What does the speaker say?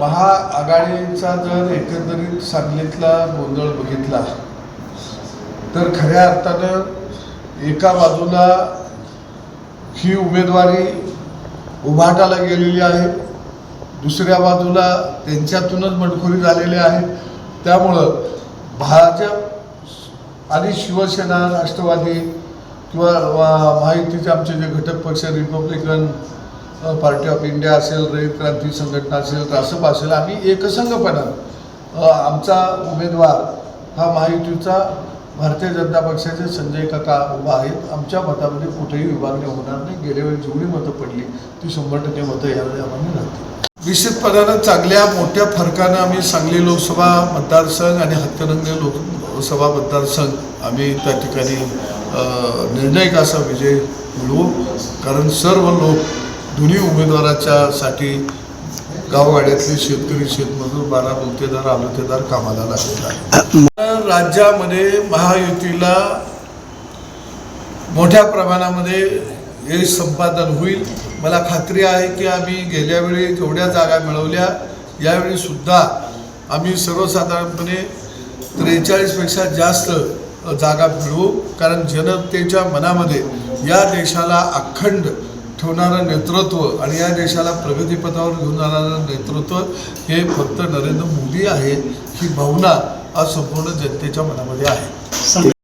महाआघाडीचा जर एकंदरीत सांगलीतला गोंधळ बघितला तर खऱ्या अर्थानं एका बाजूला ही उमेदवारी उभाटाला गेलेली आहे दुसऱ्या बाजूला त्यांच्यातूनच मडखोरी झालेली आहे. त्यामुळं भाजप आणि शिवसेना राष्ट्रवादी किंवा वा- महायुतीचे आमचे जे घटक पक्ष रिपब्लिकन पार्टी ऑफ इंडिया असेल रयत क्रांती संघटना असेल रासप असेल आम्ही एकसंघपणा आमचा उमेदवार हा महायुतीचा भारतीय जनता पक्षाचे संजय काका उभा आहेत. आमच्या मतामध्ये कुठेही विभागणी होणार नाही. गेल्या वेळी जेवढी मतं पडली ती शंभर टक्के मतं यावेळी आम्हाला राहतील निश्चितपणानं चांगल्या मोठ्या फरकानं आम्ही सांगली लोकसभा मतदारसंघ आणि हातकणंगले लोकसभा मतदारसंघ आम्ही त्या ठिकाणी निर्णय निर्णायक असा विजय मिळवू. कारण सर्व लोक दोन्ही उमेदवाराच्या साठी गावगाड्यातले शेतकरी शेतमजूर बारा गुंतेदार आलोतेदार कामाला लागलेला आहे राज्यामध्ये महायुतीला मोठ्या प्रमाणामध्ये यश संपादन होईल. मला खात्री आहे की आम्ही गेल्या वेळी जेवढ्या जागा मिळवल्या यावेळी सुद्धा आम्ही सर्वसाधारणपणे त्रेचाळीसपेक्षा जास्त जागा मिळवू. कारण जनतेच्या मनामध्ये या देशाला अखंड ठेवणारं नेतृत्व आणि या देशाला प्रगतीपथावर घेऊन जाणारं नेतृत्व हे फक्त नरेंद्र मोदी आहे ही भावना आज संपूर्ण जनतेच्या मनामध्ये आहे.